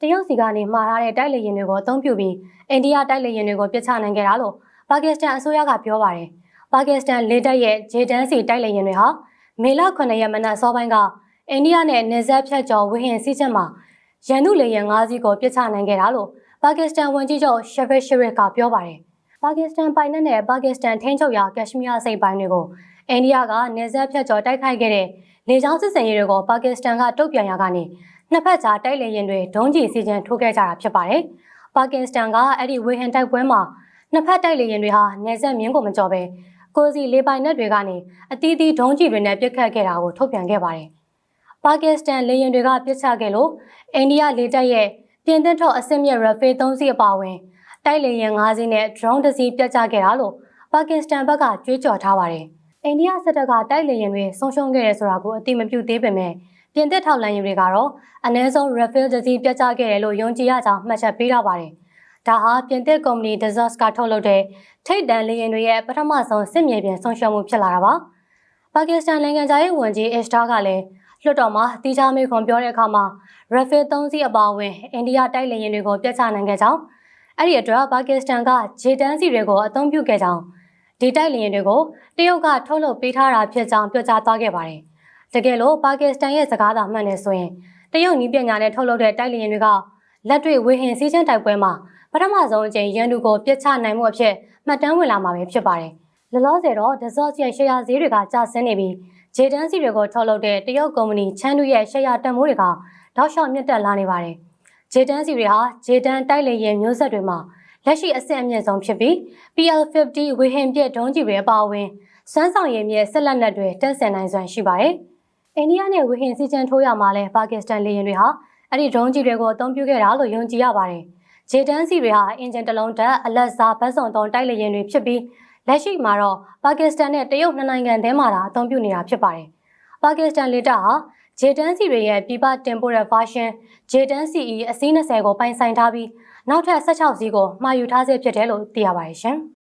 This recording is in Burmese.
တရုတ်စီကနေမှာထားတဲ့တိုက်လေယာဉ်တွေကိုအသုံးပြုပြီးအိန္ဒိယတိုက်လေယာဉ်တွေကိုပစ်ချနိုင်ခဲ့တာလို့ပါကစ္စတန်အစိုးရကပြောပါတယ်။ပါကစ္စတန်လေတပ်ရဲ့ဂျေတန်စီတိုက်လေယာဉ်တွေဟာမေလ9ရက်မနက်စောပိုင်းကအိန္ဒိယနဲ့နေဆက်ဖြတ်ကျော်ဝဟင်စီးချက်မှာရန်သူလေယာဉ်၅စီးကိုပစ်ချနိုင်ခဲ့တာလို့ပါကစ္စတန်ဝန်ကြီးချုပ်ရှဗစ်ရှရစ်ကပြောပါတယ်။ပါကစ္စတန်ပိုင်နက်နဲ့ပါကစ္စတန်ထိန်းချုပ်ရာကက်ရှမီးယားစိတ်ပိုင်းတွေကိုအိန္ဒိယကနေဆက်ဖြတ်ကျော်တိုက်ခိုက်ခဲ့တဲ့လေကြောင်းစစ်စင်ရေးတွေကိုပါကစ္စတန်ကတုံ့ပြန်ရာကနေ နှစ်ဖက်ကြားတိုက်လေရင်တွေဒုံးကျည်စီခြင်းထိုးခဲ့ကြတာဖြစ်ပါတယ်။ပါကစ္စတန်ကအဲ့ဒီဝေဟင်တိုက်ပွဲမှာနှစ်ဖက်တိုက်လေရင်တွေဟာနေဆက်မြင်းကိုမကြော်ပဲကိုစီလေပိုင်နက်တွေကနေအသီးသီးဒုံးကျည်တွေနဲ့ပစ်ခတ်ခဲ့တာကိုထုတ်ပြန်ခဲ့ပါတယ်။ပါကစ္စတန်လေရင်တွေကပစ်ချခဲ့လို့အိန္ဒိယလေတပ်ရဲ့ပြင်သစ်ထော့အစစ်မြစ်ရဖေး3စီးအပါအဝင်တိုက်လေရင်5စီးနဲ့ drone တစ်စီးပြတ်ကျခဲ့တာလို့ပါကစ္စတန်ဘက်ကကြွေးကြော်ထားပါတယ်။အိန္ဒိယစစ်တပ်ကတိုက်လေရင်တွေဆုံးရှုံးခဲ့တယ်ဆိုတာကိုအတိမပြုသေးပေမဲ့ ပြင်သစ်ထောက်လန်ရင်တွေကတော့အ ਨੇ ဆုံး Rafael တစ်စီးပြတ်ကျခဲ့တယ်လို့ယုံကြည်ရကြောင်းမှတ်ချက်ပေးထားပါတယ်။ဒါဟာပြင်သစ်ကုမ္ပဏီ Dassault ကထုတ်လုပ်တဲ့ထိတ်တန့်လေရင်တွေရဲ့ပထမဆုံးစစ်မြေပြင်ဆုံးရှုံးမှုဖြစ်လာတာပါ။ပါကစ္စတန်နိုင်ငံသားရေးဝန်ကြီး Ishtar ကလည်းလွှတ်တော်မှာတီချာမေခွန်ပြောတဲ့အခါမှာ Rafael 3စီးအပါအဝင်အိန္ဒိယတိုက်လေရင်တွေကိုပြတ်ချနိုင်ခဲ့ကြောင်းအဲ့ဒီအတွက်ပါကစ္စတန်ကဂျေတန်းစီတွေကိုအသုံးပြုခဲ့ကြောင်းဒီတိုက်လေရင်တွေကိုတရုတ်ကထုတ်လုပ်ပေးထားတာဖြစ်ကြောင်းပြောကြားသွားခဲ့ပါတယ်။ တကယ်လို့ပါကစ္စတန်ရဲ့စကားသာမှန်နေဆိုရင်တရုတ်နည်းပညာနဲ့ထုတ်လုပ်တဲ့တိုက်လေရင်တွေကလက်တွေ့ဝေဟင်စီးချင်းတိုက်ပွဲမှာပထမဆုံးအကြိမ်ရန်သူကိုပြစ်ချနိုင်မှုအဖြစ်မှတ်တမ်းဝင်လာမှာပဲဖြစ်ပါတယ်။လောလောဆယ်တော့ Dassault ရဲ့ရှယ်ယာဈေးတွေကကျဆင်းနေပြီးဂျေတန်းစီတွေကိုထုတ်လုပ်တဲ့တရုတ်ကုမ္ပဏီချန်တူရဲ့ရှယ်ယာတန်ဖိုးတွေကတောက်လျှောက်မြင့်တက်လာနေပါတယ်။ဂျေတန်းစီတွေဟာဂျေတန်းတိုက်လေရင်မျိုးဆက်တွေမှာလက်ရှိအဆင့်အမြင့်ဆုံးဖြစ်ပြီး PL50 ဝေဟင်ပြည့်ဒုံးကျည်တွေအပါအဝင်စွမ်းဆောင်ရည်မြင့်ဆက်လက်နက်တွေတက်ဆင်နိုင်စွမ်းရှိပါတယ်။ အိန္ဒိယနဲ့ဝေဟင်စီချန်ထိုးရမှာလဲပါကစ္စတန်လေယာဉ်တွေဟာအဲ့ဒီဒုံးကျည်တွေကိုအသုံးပြုခဲ့တာလို့ယုံကြည်ရပါတယ်။ဂျေတန်းစီတွေဟာအင်ဂျင်တစ်လုံးတက်အလက်စားဘတ်စုံသုံးတိုက်လေယာဉ်တွေဖြစ်ပြီးလက်ရှိမှာတော့ပါကစ္စတန်နဲ့တရုတ်နှစ်နိုင်ငံထဲမှာသာအသုံးပြုနေတာဖြစ်ပါတယ်။ပါကစ္စတန်လေတပ်ဟာဂျေတန်းစီတွေရဲ့ပြည်ပတင်ပို့တဲ့ version ဂျေတန်း CE အစီး20ကိုပိုင်ဆိုင်ထားပြီးနောက်ထပ်16စီးကိုမှာယူထားဆဲဖြစ်တယ်လို့သိရပါတယ်ရှင်။